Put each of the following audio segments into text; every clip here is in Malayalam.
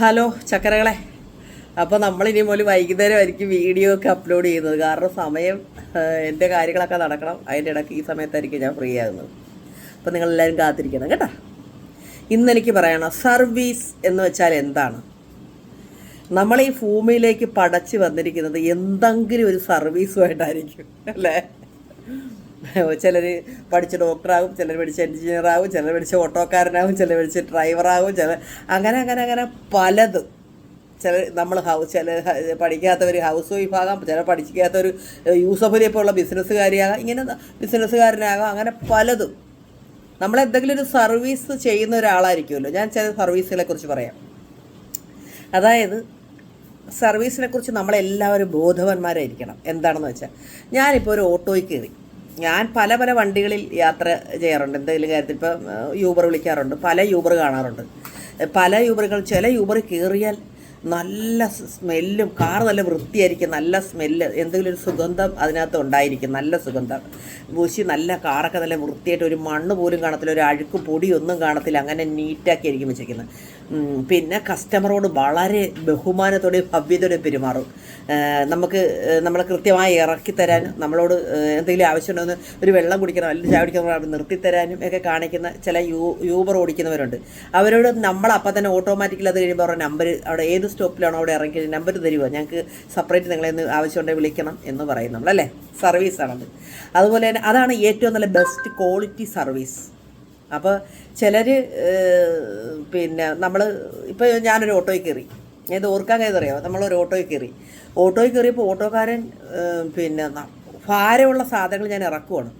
ഹലോ ചക്കരകളെ. അപ്പോൾ നമ്മളിനി വൈകുന്നേരം വൈകുന്നേരമായിരിക്കും വീഡിയോ ഒക്കെ അപ്ലോഡ് ചെയ്യുന്നത്. കാരണം സമയം എന്റെ കാര്യങ്ങളൊക്കെ നടക്കണം. അതിന്റെ ഇടയ്ക്ക് ഈ സമയത്തായിരിക്കും ഞാൻ ഫ്രീ ആകുന്നത്. അപ്പോൾ നിങ്ങളെല്ലാവരും കാത്തിരിക്കണം കേട്ടോ. ഇന്ന് എനിക്ക് പറയണം സർവീസ് എന്ന് വെച്ചാൽ എന്താണ്? നമ്മൾ ഈ ഭൂമിയിലേക്ക് പടച്ച് വന്നിരിക്കുന്നത് എന്തെങ്കിലും ഒരു സർവീസുമായിട്ടായിരിക്കും അല്ലേ? ചിലർ പഠിച്ച ഡോക്ടറാകും ചിലർ പഠിച്ച എൻജിനീയറാകും ചിലർ പഠിച്ച ഓട്ടോക്കാരനാകും ചിലർ പഠിച്ച ഡ്രൈവറാകും ചില അങ്ങനെ അങ്ങനെ അങ്ങനെ പലതും. ചില നമ്മൾ ഹൗസ് ചില പഠിക്കാത്തവർ ഹൗസ് വൈഫാകാം ചില പഠിക്കാത്തവർ യൂസഫലിയെ പോലുള്ള ബിസിനസ്സുകാരിയാകാം ഇങ്ങനെ ബിസിനസ്സുകാരനാകാം അങ്ങനെ പലതും. നമ്മളെന്തെങ്കിലും ഒരു സർവീസ് ചെയ്യുന്ന ഒരാളായിരിക്കുമല്ലോ. ഞാൻ ചില സർവീസുകളെ കുറിച്ച് പറയാം. അതായത് സർവീസിനെ കുറിച്ച് നമ്മളെല്ലാവരും ബോധവന്മാരായിരിക്കണം. എന്താണെന്ന് വെച്ചാൽ ഞാനിപ്പോൾ ഒരു ഓട്ടോയിൽ കയറി. ഞാൻ പല പല വണ്ടികളിൽ യാത്ര ചെയ്യാറുണ്ട്. എന്തെങ്കിലും കാര്യത്തിൽ ഇപ്പോൾ യൂബർ വിളിക്കാറുണ്ട്. പല യൂബർ കാണാറുണ്ട്. പല യൂബറുകൾ ചില യൂബർ കയറിയാൽ നല്ല സ്മെല്ലും കാർ നല്ല വൃത്തിയായിരിക്കും നല്ല സ്മെല്ല് എന്തെങ്കിലും ഒരു സുഗന്ധം അതിനകത്ത് ഉണ്ടായിരിക്കും നല്ല സുഗന്ധം. പൂശി നല്ല കാറൊക്കെ നല്ല വൃത്തിയായിട്ട് ഒരു മണ്ണ് പോലും കാണത്തില്ല ഒരു അഴുക്ക് പൊടിയൊന്നും കാണത്തില്ല അങ്ങനെ നീറ്റാക്കി ആയിരിക്കും വെച്ചിരിക്കുന്നത് പിന്നെ കസ്റ്റമറോട് വളരെ ബഹുമാനത്തോടെയും ഭവ്യതയോടെ പെരുമാറും. നമുക്ക് നമ്മളെ കൃത്യമായി ഇറക്കി തരാനും നമ്മളോട് എന്തെങ്കിലും ആവശ്യമുണ്ടെന്ന് ഒരു വെള്ളം കുടിക്കണം അല്ലെങ്കിൽ ചായ കുടിക്കണം നിർത്തിത്തരാനും ഒക്കെ കാണിക്കുന്ന ചില യൂ യൂബർ ഓടിക്കുന്നവരുണ്ട്. അവരോട് നമ്മൾ അപ്പം തന്നെ ഓട്ടോമാറ്റിക്കലി അത് കഴിയുമ്പോൾ അവരുടെ നമ്പർ അവിടെ ഏത് സ്റ്റോപ്പിലാണോ അവിടെ ഇറങ്ങി നമ്പർ തരുമോ ഞങ്ങൾക്ക് സെപ്പറേറ്റ് നിങ്ങളെ ഒന്ന് ആവശ്യമുണ്ടെങ്കിൽ വിളിക്കണം എന്ന് പറയും നമ്മളല്ലേ? സർവീസാണത് അതുപോലെ തന്നെ അതാണ് ഏറ്റവും നല്ല ബെസ്റ്റ് ക്വാളിറ്റി സർവീസ് അപ്പോൾ ചിലർ പിന്നെ നമ്മൾ ഇപ്പോൾ ഞാനൊരു ഓട്ടോയിൽ കയറി. ഇത് ഓർക്കാൻ കഴിയതറിയാമോ നമ്മളൊരു ഓട്ടോയിൽ കയറി. ഓട്ടോയിൽ കയറിയപ്പോൾ ഓട്ടോക്കാരൻ പിന്നെ ഭാരമുള്ള സാധനങ്ങൾ ഞാൻ ഇറക്കുവാണ്.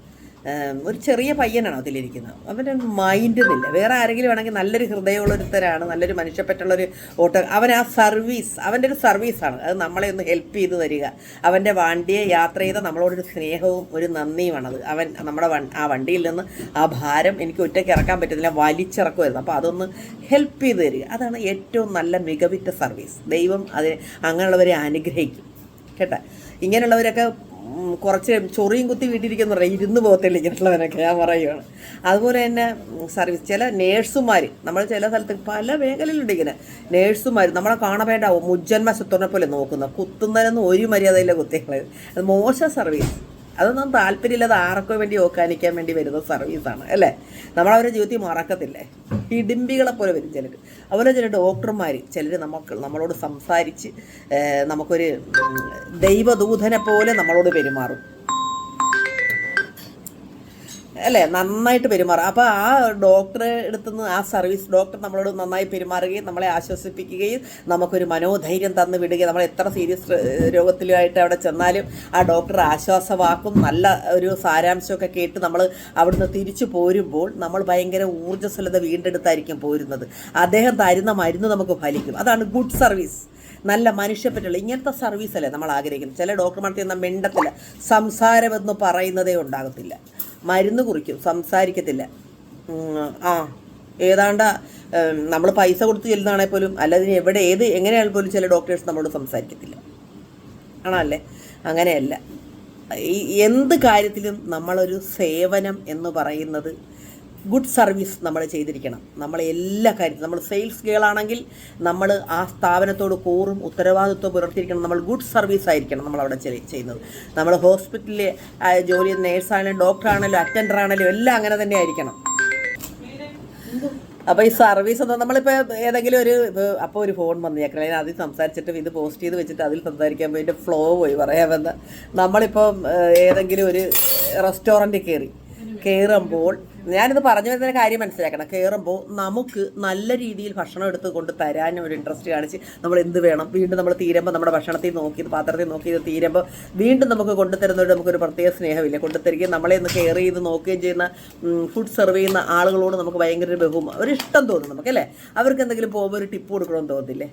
ഒരു ചെറിയ പയ്യനാണ് അതിലിരിക്കുന്നത്. അവന്റെ മൈൻഡ് വേറെ ആരെങ്കിലും ആണെങ്കിൽ നല്ലൊരു ഹൃദയമുള്ളൊരുത്തരാണ് നല്ലൊരു മനുഷ്യപ്പെട്ടുള്ളൊരു ഓട്ടോ അവൻ ആ സർവീസ് അവന്റെ ഒരു സർവീസാണ്. അത് നമ്മളെ ഒന്ന് ഹെൽപ്പ് ചെയ്ത് തരിക. അവന്റെ വണ്ടിയെ യാത്ര ചെയ്ത നമ്മളോടൊരു സ്നേഹവും ഒരു നന്ദിയുമാണത് അവൻ നമ്മുടെ ആ വണ്ടിയിൽ നിന്ന് ആ ഭാരം എനിക്ക് ഒറ്റയ്ക്ക് ഇറക്കാൻ പറ്റുന്നില്ല. വലിച്ചിറക്കുമായിരുന്നു. അപ്പോൾ അതൊന്ന് ഹെൽപ്പ് ചെയ്ത് തരിക. അതാണ് ഏറ്റവും നല്ല മികവിറ്റ സർവീസ്. ദൈവം അതിനെ അങ്ങനെയുള്ളവരെ അനുഗ്രഹിക്കും. കേട്ടോ? ഇങ്ങനെയുള്ളവരൊക്കെ കുറച്ച് ചൊറിയും കുത്തി വീട്ടിലിരിക്കുന്ന പറയാം ഇരുന്ന് പോകത്തില്ല ഇങ്ങനെയുള്ളവരൊക്കെ ഞാൻ പറയുകയാണ് അതുപോലെ തന്നെ സർവീസ് ചില നേഴ്സുമാർ നമ്മൾ ചില സ്ഥലത്ത് പല മേഖലയിലുണ്ട് ഇങ്ങനെ. നേഴ്സുമാർ നമ്മളെ കാണാൻ മുജ്ജന്മ ശത്രുവിനെ പോലെ നോക്കുന്നത് കുത്തുന്നതിനൊന്നും ഒരു മര്യാദയില്ല കുത്തികളെ. മോശം സർവീസ് അതൊന്നും താല്പര്യമില്ലാതെ ആർക്കോ വേണ്ടി ഓക്കാനിക്കാൻ വേണ്ടി വരുന്ന സർവീസാണ് അല്ലേ? നമ്മളവരുടെ ജീവിതത്തിൽ മറക്കത്തില്ലേ? ഇടിമ്പികളെ പോലെ വരും ചിലർ അതുപോലെ ചില ഡോക്ടർമാർ ചിലർ നമുക്ക് നമ്മളോട് സംസാരിച്ച് നമുക്കൊരു ദൈവദൂതനെ പോലെ നമ്മളോട് പെരുമാറും. അല്ലേ? നന്നായിട്ട് പെരുമാറുക അപ്പോൾ ആ ഡോക്ടറെ അടുത്തുനിന്ന് ആ സർവീസ് ഡോക്ടർ നമ്മളോട് നന്നായി പെരുമാറുകയും നമ്മളെ ആശ്വസിപ്പിക്കുകയും നമുക്കൊരു മനോധൈര്യം തന്നു വിടുകയും നമ്മൾ എത്ര സീരിയസ് രോഗത്തിലായിട്ട് അവിടെ ചെന്നാലും ആ ഡോക്ടർ ആശ്വാസവാക്കും നല്ല ഒരു സാരാംശമൊക്കെ കേട്ട് നമ്മൾ അവിടുന്ന് തിരിച്ചു പോരുമ്പോൾ നമ്മൾ ഭയങ്കര ഊർജസ്വലത വീണ്ടെടുത്തായിരിക്കും പോരുന്നത്. അദ്ദേഹം തരുന്ന മരുന്ന് നമുക്ക് ഫലിക്കും. അതാണ് ഗുഡ് സർവീസ്. നല്ല മനുഷ്യപ്പറ്റുള്ള ഇങ്ങനത്തെ സർവീസ് അല്ലേ നമ്മൾ ആഗ്രഹിക്കുന്നത്. ചില ഡോക്ടർമാർ ചെയ്യുന്ന മിണ്ടത്തില്ല. സംസാരമെന്ന് പറയുന്നതേ ഉണ്ടാകത്തില്ല. മരുന്ന് കുറിക്കും. സംസാരിക്കത്തില്ല. ആ ഏതാണ്ട് നമ്മൾ പൈസ കൊടുത്ത് ചെല്ലുന്നതാണെങ്കിൽ പോലും അല്ലാതെ എവിടെ ഏത് എങ്ങനെയാണെങ്കിൽ പോലും ചില ഡോക്ടേഴ്സ് നമ്മളോട് സംസാരിക്കത്തില്ല. ആണല്ലേ? അങ്ങനെയല്ല. എന്ത് കാര്യത്തിലും നമ്മളൊരു സേവനം എന്ന് പറയുന്നത് ഗുഡ് സർവീസ് നമ്മൾ ചെയ്തിരിക്കണം. നമ്മൾ എല്ലാ കാര്യത്തിലും നമ്മൾ സെയിൽസ് ഗേൾ ആണെങ്കിൽ നമ്മൾ ആ സ്ഥാപനത്തോട് കൂറും ഉത്തരവാദിത്വം പുലർത്തിയിരിക്കണം. നമ്മൾ ഗുഡ് സർവീസ് ആയിരിക്കണം നമ്മൾ അവിടെ ചെയ്യുന്നത്. നമ്മൾ ഹോസ്പിറ്റലിലെ ജോലി നേഴ്സാണെങ്കിലും ഡോക്ടർ ആണെങ്കിലും അറ്റൻഡർ ആണെങ്കിലും എല്ലാം അങ്ങനെ തന്നെ ആയിരിക്കണം. അപ്പോൾ ഈ സർവീസ് എന്ന് നമ്മളിപ്പോൾ ഏതെങ്കിലും ഒരു അപ്പോൾ ഒരു ഫോൺ വന്നു ഞങ്ങൾ അതിന് അതിൽ സംസാരിച്ചിട്ട് ഇത് പോസ്റ്റ് ചെയ്ത് വെച്ചിട്ട് അതിൽ സംസാരിക്കാൻ പോയിട്ട് ഫ്ലോ പോയി പറയാമെന്ന് നമ്മളിപ്പം ഏതെങ്കിലും ഒരു റെസ്റ്റോറന്റ് കയറി കയറുമ്പോൾ ഞാനിത് പറഞ്ഞു വരുന്ന കാര്യം മനസ്സിലാക്കണം. കയറുമ്പോൾ നമുക്ക് നല്ല രീതിയിൽ ഭക്ഷണം എടുത്ത് കൊണ്ട് തരാനും ഒരു ഇൻട്രസ്റ്റ് കാണിച്ച് നമ്മൾ എന്ത് വേണം? വീണ്ടും നമ്മൾ തീരുമ്പോൾ നമ്മുടെ ഭക്ഷണത്തിൽ നോക്കി പാത്രത്തിൽ നോക്കി ഇത് തീരുമ്പോൾ വീണ്ടും നമുക്ക് കൊണ്ടുതരുന്നവരോട് നമുക്കൊരു പ്രത്യേക സ്നേഹമില്ല. കൊണ്ടുതരികയും നമ്മളെ ഒന്ന് കെയർ ചെയ്ത് നോക്കുകയും ചെയ്യുന്ന ഫുഡ് സെർവ് ചെയ്യുന്ന ആളുകളോട് നമുക്ക് ഭയങ്കര ഒരു ബഹുമ ഒരു ഇഷ്ടം തോന്നും നമുക്ക് അല്ലേ? അവർക്ക് എന്തെങ്കിലും പോകുമ്പോൾ ഒരു ടിപ്പ് കൊടുക്കണമെന്ന് തോന്നില്ലേ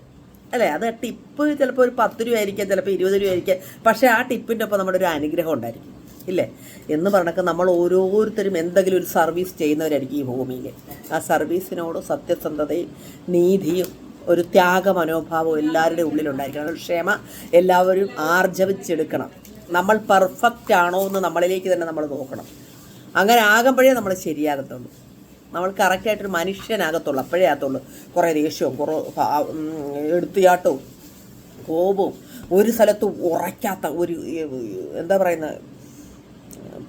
അല്ലേ? അത് ടിപ്പ് ചിലപ്പോൾ ഒരു പത്ത് രൂപ ആയിരിക്കാം ചിലപ്പോൾ ഇരുപത് രൂപ ആയിരിക്കാം പക്ഷേ ആ ടിപ്പിന്റെ ഒപ്പം നമ്മുടെ ഒരു അനുഗ്രഹം ഉണ്ടായിരിക്കും. ഇല്ലേ? എന്ന് പറഞ്ഞൊക്കെ നമ്മൾ ഓരോരുത്തരും എന്തെങ്കിലും ഒരു സർവീസ് ചെയ്യുന്നവരായിരിക്കും ഈ ഭൂമിയിൽ. ആ സർവീസിനോട് സത്യസന്ധതയും നീതിയും ഒരു ത്യാഗ മനോഭാവവും എല്ലാവരുടെയും ഉള്ളിലുണ്ടായിരിക്കണം. ഒരു ക്ഷമ എല്ലാവരും ആർജവിച്ചെടുക്കണം. നമ്മൾ പെർഫെക്റ്റ് ആണോ എന്ന് നമ്മളിലേക്ക് തന്നെ നമ്മൾ നോക്കണം. അങ്ങനെ ആകുമ്പോഴേ നമ്മൾ ശരിയാകത്തുള്ളൂ. നമ്മൾ കറക്റ്റായിട്ടൊരു മനുഷ്യനാകത്തുള്ളൂ. അപ്പോഴേ ആകത്തുള്ളൂ. കുറേ ദേഷ്യവും കുറേ എടുത്തുചാട്ടവും കോപവും ഒരു സ്ഥലത്ത് ഉറയ്ക്കാത്ത ഒരു എന്താ പറയുന്നത്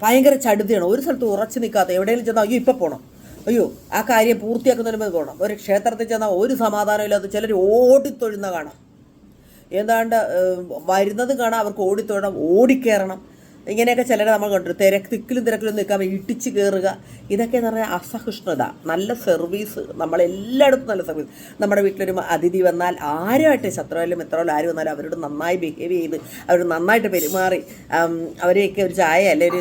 ഭയങ്കര ചടുതിയാണ്. ഒരു സ്ഥലത്ത് ഉറച്ചു നിൽക്കാത്ത എവിടെയെങ്കിലും ചെന്നാൽ അയ്യോ ഇപ്പം പോകണം അയ്യോ ആ കാര്യം പൂർത്തിയാക്കുന്നതിന് മുമ്പ് പോകണം ഒരു ക്ഷേത്രത്തിൽ ചെന്നാൽ ഒരു സമാധാനം ഇല്ലാത്ത ചിലർ ഓടിത്തൊഴുന്ന കാണാം. ഏതാണ്ട് വരുന്നത് കാണാം അവർക്ക് ഓടിത്തൊഴണം ഓടിക്കയറണം ഇങ്ങനെയൊക്കെ ചിലരെ നമ്മൾ കണ്ടു. തിരക്ക് തിക്കിലും തിരക്കിലും നിൽക്കാൻ ഇടിച്ച് കയറുക ഇതൊക്കെ എന്ന് പറഞ്ഞാൽ അസഹിഷ്ണുത. നല്ല സർവീസ് നമ്മളെല്ലായിടത്തും നല്ല സർവീസ് നമ്മുടെ വീട്ടിലൊരു അതിഥി വന്നാൽ ആരുമായിട്ട് ശത്രുവായാലും മിത്രമായാലും ആര് വന്നാലും അവരോട് നന്നായി ബിഹേവ് ചെയ്ത് അവർ നന്നായിട്ട് പെരുമാറി അവരെയൊക്കെ ഒരു ചായ അല്ലെ ഒരു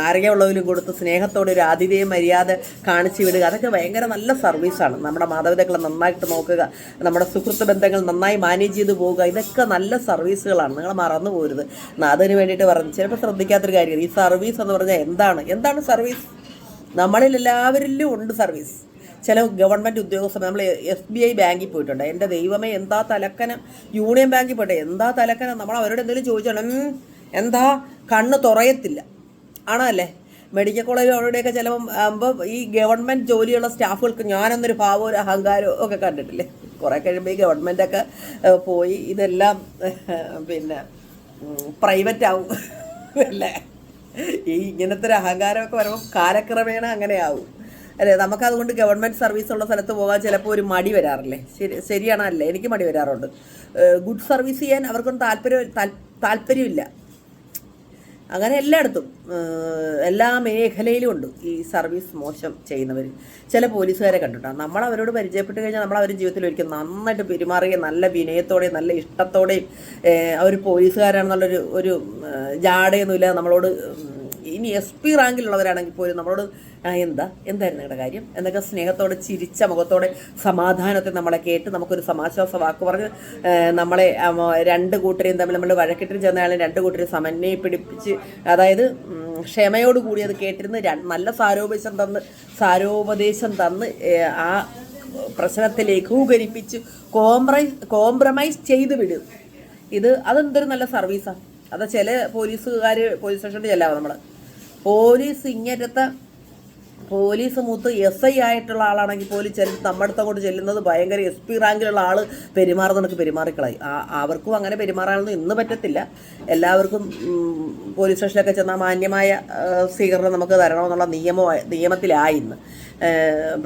നാരക നാരങ്ങ കൊടുത്ത് സ്നേഹത്തോടെ ഒരു ആതിഥേയ മര്യാദ കാണിച്ചു വിടുക. അതൊക്കെ ഭയങ്കര നല്ല സർവീസാണ് നമ്മുടെ മാതാപിതാക്കളെ നന്നായിട്ട് നോക്കുക. നമ്മുടെ സുഹൃത്ത് ബന്ധങ്ങൾ നന്നായി മാനേജ് ചെയ്ത് പോവുക. ഇതൊക്കെ നല്ല സർവീസുകളാണ് നിങ്ങൾ മറന്നു പോരുത് അതിന് വേണ്ടിയിട്ട് പറഞ്ഞു ചിലപ്പോൾ ശ്രദ്ധിക്കാത്തൊരു കാര്യമാണ്. ഈ സർവീസ് എന്ന് പറഞ്ഞാൽ എന്താണ്? എന്താണ് സർവീസ് നമ്മളിൽ എല്ലാവരിലും ഉണ്ട് സർവീസ് ചില ഗവൺമെന്റ് ഉദ്യോഗസ്ഥർ നമ്മൾ എസ് ബി ഐ ബാങ്കിൽ പോയിട്ടുണ്ട്. എന്റെ ദൈവമേ എന്താ തലക്കനം? യൂണിയൻ ബാങ്കിൽ പോയിട്ടെ എന്താ തലക്കനം? നമ്മൾ അവരോട് എന്തെങ്കിലും ചോദിച്ചാണ് "ഉം, എന്താ? കണ്ണ് തുറയത്തില്ല. ആണോ അല്ലേ മെഡിക്കൽ കോളേജ് അവിടെയൊക്കെ ചിലപ്പം ആകുമ്പോൾ ഈ ഗവൺമെന്റ് ജോലിയുള്ള സ്റ്റാഫുകൾക്ക് ഞാനെന്നൊരു ഭാവം ഒരു അഹങ്കാരവും ഒക്കെ കണ്ടിട്ടില്ലേ? കുറേ കഴിയുമ്പോൾ ഈ ഗവൺമെന്റൊക്കെ പോയി ഇതെല്ലാം പിന്നെ പ്രൈവറ്റ് ആവും. അല്ലേ? ഈ ഇങ്ങനത്തെ ഒരു അഹങ്കാരമൊക്കെ വരുമ്പോൾ കാലക്രമേണ അങ്ങനെയാവും. നമുക്ക് നമുക്കതുകൊണ്ട് ഗവൺമെന്റ് സർവീസ് ഉള്ള സ്ഥലത്ത് പോകാൻ ചിലപ്പോൾ ഒരു മടി വരാറില്ലേ? ശരി ശരിയാണല്ലേ? എനിക്ക് മടി വരാറുണ്ട്. ഗുഡ് സർവീസ് ചെയ്യാൻ അവർക്കൊന്നും താല്പര്യം താല്പര്യമില്ല. അങ്ങനെ എല്ലായിടത്തും എല്ലാ മേഖലയിലും ഉണ്ട് ഈ സർവീസ് മോശം ചെയ്യുന്നവർ. ചില പോലീസുകാരെ കണ്ടിട്ടാണ് നമ്മൾ അവരോട് പരിചയപ്പെട്ട് കഴിഞ്ഞാൽ നമ്മൾ അവരുടെ ജീവിതത്തിൽ ഒരിക്കലും നന്നായിട്ട് പെരുമാറുകയും നല്ല വിനയത്തോടെയും നല്ല ഇഷ്ടത്തോടെയും അവർ പോലീസുകാരാണെന്നുള്ളൊരു ഒരു ജാടയൊന്നുമില്ല നമ്മളോട് ഇനി എസ് പി റാങ്കിലുള്ളവരാണെങ്കിൽ പോലും നമ്മളോട് "ആ, എന്താ? എന്തായിരുന്നു നിങ്ങളുടെ കാര്യം? എന്നൊക്കെ സ്നേഹത്തോടെ ചിരിച്ച മുഖത്തോടെ സമാധാനത്തെ നമ്മളെ കേട്ട് നമുക്കൊരു സമാശ്വാസ വാക്ക് പറഞ്ഞ് നമ്മളെ രണ്ട് കൂട്ടരെയും തമ്മിൽ നമ്മൾ വഴക്കിട്ടിന് ചെന്നയാളെ രണ്ട് കൂട്ടരെയും സമന്വയപ്പിടിപ്പിച്ച് അതായത് ഉം, ക്ഷമയോടുകൂടി അത് കേട്ടിരുന്ന് നല്ല സാരോപദേശം തന്ന് സാരോപദേശം തന്ന് ആ പ്രശ്നത്തെ ലഘൂകരിപ്പിച്ച് കോംപ്രൈസ് കോംപ്രമൈസ് ചെയ്ത് വിടും ഇത് അതെന്തൊരു നല്ല സർവീസാണ് അത് ചില പോലീസുകാർ പോലീസ് സ്റ്റേഷനിൽ ചെല്ലാവും നമ്മൾ പോലീസ് ഇങ്ങേറ്റത്തെ പോലീസ് മൂത്ത് എസ് ഐ ആയിട്ടുള്ള ആളാണെങ്കിൽ പോലും ചില നമ്മുടെ അങ്ങോട്ട് ചെല്ലുന്നത് ഭയങ്കര എസ് പി റാങ്കിലുള്ള ആൾ പെരുമാറുന്നവർക്ക് പെരുമാറിക്കളായി. അവർക്കും അങ്ങനെ പെരുമാറാനൊന്നും ഇന്ന് പറ്റത്തില്ല. എല്ലാവർക്കും പോലീസ് സ്റ്റേഷനിലൊക്കെ ചെന്നാൽ മാന്യമായ സ്വീകരണം നമുക്ക് തരണമെന്നുള്ള നിയമമായി നിയമത്തിലായി ഇന്ന്.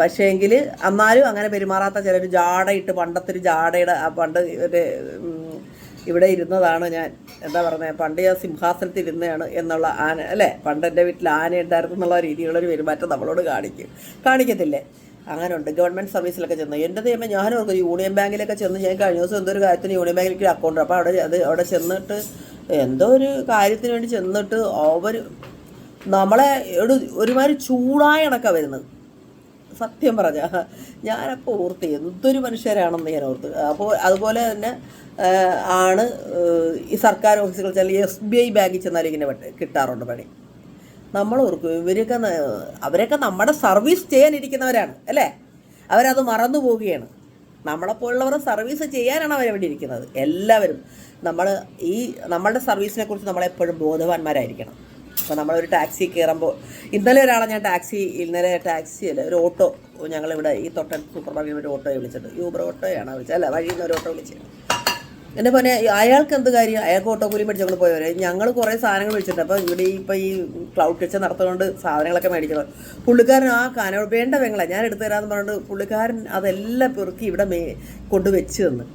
പക്ഷേ എങ്കിൽ എന്നാലും അങ്ങനെ പെരുമാറാത്ത ചിലർ ജാടയിട്ട് പണ്ടത്തെ ഒരു ജാടയുടെ പണ്ട് ഇവിടെ ഇരുന്നതാണ് ഞാൻ. എന്താ പറയുന്നത് പണ്ട് ഞാൻ സിംഹാസനത്തിൽ ഇരുന്നതാണ് എന്നുള്ള ആന അല്ലേ? പണ്ട് എന്റെ വീട്ടിൽ ആന ഉണ്ടായിരുന്നു എന്നുള്ള രീതിയിലുള്ളൊരു പെരുമാറ്റം നമ്മളോട് കാണിക്കും. കാണിക്കത്തില്ലേ? അങ്ങനെ ഉണ്ട് ഗവൺമെന്റ് സർവീസിലൊക്കെ ചെന്ന്. എന്റെ ദൈവം ഞാനും ഓർക്കും യൂണിയൻ ബാങ്കിലൊക്കെ ചെന്ന് ഞാൻ കഴിഞ്ഞ ദിവസം എന്തോ ഒരു കാര്യത്തിന് യൂണിയൻ ബാങ്കിലേക്ക് അക്കൗണ്ട് അപ്പോൾ അവിടെ അത് അവിടെ ചെന്നിട്ട് എന്തോ ഒരു കാര്യത്തിന് വേണ്ടി ചെന്നിട്ട് അവർ നമ്മളെ ഒരു ഒരുമാതിരി ചൂടായ കണക്കാണ് വരുന്നത്. സത്യം പറഞ്ഞ ഞാനപ്പോൾ ഓർത്ത് എന്തൊരു മനുഷ്യരാണെന്ന് ഞാൻ ഓർത്ത്. അപ്പോൾ അതുപോലെ തന്നെ ആണ് ഈ സർക്കാർ ഓഫീസുകൾ ചില എസ് ബി ഐ ബാങ്കിൽ ചെന്നാലും ഇങ്ങനെ കിട്ടാറുണ്ട് പണി. നമ്മൾ ഓർക്കും ഇവരൊക്കെ അവരൊക്കെ നമ്മുടെ സർവീസ് ചെയ്യാനിരിക്കുന്നവരാണ് അല്ലേ? അവരത് മറന്നു പോവുകയാണ്. നമ്മളെപ്പോലുള്ളവർ സർവീസ് ചെയ്യാനാണ് അവരവിടെ ഇരിക്കുന്നത്. എല്ലാവരും നമ്മൾ ഈ നമ്മളുടെ സർവീസിനെക്കുറിച്ച് നമ്മളെപ്പോഴും ബോധവാന്മാരായിരിക്കണം. അപ്പോൾ നമ്മളൊരു ടാക്സി കയറുമ്പോൾ ഇന്നലെ ഒരാളെ ഞാൻ ടാക്സി ഇന്നലെ ടാക്സി അല്ല ഒരു ഓട്ടോ ഞങ്ങളിവിടെ ഈ തൊട്ടടുത്ത് സൂപ്പർ മാർക്കറ്റിൽ ഒരു ഓട്ടോയെ വിളിച്ചത് യൂബർ ഓട്ടോയാണ് വിളിച്ചത്. അല്ല വഴിയിൽ നിന്ന് ഒരു ഓട്ടോ വിളിച്ചത് എന്റെ പോലെ അയാൾക്ക് എന്ത് കാര്യം? അയാൾക്ക് ഓട്ടോ കൂലി മേടിച്ച് ഞങ്ങൾ പോയവരെ. ഞങ്ങൾ കുറേ സാധനങ്ങൾ മേടിച്ചിട്ടുണ്ട് അപ്പോൾ ഇവിടെ ഇപ്പോൾ ഈ ക്ലൗഡ് കിച്ചൺ നടത്തുകൊണ്ട് സാധനങ്ങളൊക്കെ മേടിക്കണം പുള്ളിക്കാരൻ ആ കാന വേണ്ട വെങ്ങളെ ഞാൻ എടുത്തു തരാമെന്ന് പറഞ്ഞിട്ട് പുള്ളിക്കാരൻ അതെല്ലാം പെറുക്കി ഇവിടെ മേ കൊണ്ട് തന്ന്.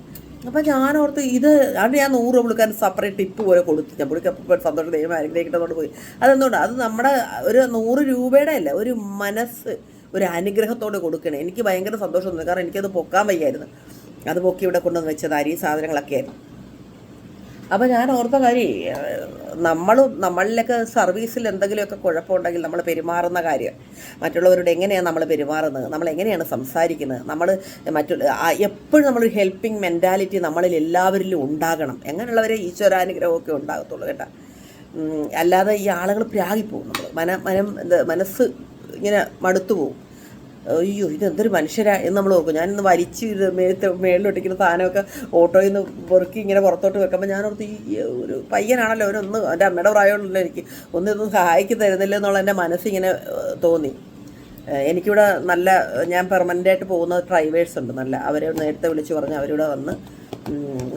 അപ്പോൾ ഞാൻ ഓർത്ത് ഇത് അത് ഞാൻ നൂറ് രൂപ പുള്ളിക്കാരൻ സെപ്പറേറ്റ് ടിപ്പ് പോലെ കൊടുത്തു. ഞാൻ പുള്ളിക്ക് അപ്പോൾ സന്തോഷം ദൈവം അനുഗ്രഹിക്കണമെന്നോട് പോയി. അതെന്തുകൊണ്ട്? അത് നമ്മുടെ ഒരു നൂറ് രൂപയുടെ അല്ല ഒരു മനസ്സ് ഒരു അനുഗ്രഹത്തോടെ കൊടുക്കണേ. എനിക്ക് ഭയങ്കര സന്തോഷം തോന്നി കാരണം എനിക്കത് പൊക്കാൻ വയ്യായിരുന്നു. അത് പൊക്കി ഇവിടെ കൊണ്ടുവന്ന് വെച്ചത് അരി സാധനങ്ങളൊക്കെ ആയിരുന്നു. അപ്പോൾ ഞാൻ ഓർത്ത കാര്യം നമ്മളും നമ്മളിലൊക്കെ സർവീസിൽ എന്തെങ്കിലുമൊക്കെ കുഴപ്പമുണ്ടെങ്കിൽ നമ്മൾ പെരുമാറുന്ന കാര്യം. മറ്റുള്ളവരോട് എങ്ങനെയാണ് നമ്മൾ പെരുമാറുന്നത്? നമ്മൾ എങ്ങനെയാണ് സംസാരിക്കുന്നത്? നമ്മൾ മറ്റുള്ള എപ്പോഴും നമ്മളൊരു ഹെൽപ്പിംഗ് മെന്റാലിറ്റി നമ്മളിൽ എല്ലാവരിലും ഉണ്ടാകണം. എങ്ങനെയുള്ളവരെ ഈശ്വരാനുഗ്രഹമൊക്കെ ഉണ്ടാകത്തുള്ളൂ കേട്ടോ. അല്ലാതെ ഈ ആളുകൾ പ്രാഗിപ്പോവും നമ്മൾ മന മനം മനസ്സ് ഇങ്ങനെ മടുത്തു പോവും അയ്യോ ഇതെന്തൊരു മനുഷ്യരാ എന്ന് നമ്മൾ നോക്കും. ഞാനിന്ന് വലിച്ച് ഇത് മേലത്തെ മേളിലൊട്ടിക്കുന്ന സാധനമൊക്കെ ഓട്ടോയിൽ നിന്ന് പൊറുക്കി ഇങ്ങനെ പുറത്തോട്ട് വെക്കുമ്പോൾ ഞാൻ ഓർത്ത് ഈ ഒരു പയ്യനാണല്ലോ അവനൊന്ന് എന്റെ അമ്മയുടെ പ്രായമുണ്ടല്ലോ എനിക്ക്. ഒന്ന് ഇതൊന്നും സഹായിക്ക് തരുന്നില്ല എന്നുള്ള എന്റെ മനസ്സിങ്ങനെ തോന്നി. എനിക്കിവിടെ നല്ല ഞാൻ പെർമനന്റ് ആയിട്ട് പോകുന്ന ഡ്രൈവേഴ്സ് ഉണ്ട്. നല്ല അവരെ നേരത്തെ വിളിച്ച് പറഞ്ഞ് അവരിവിടെ വന്ന്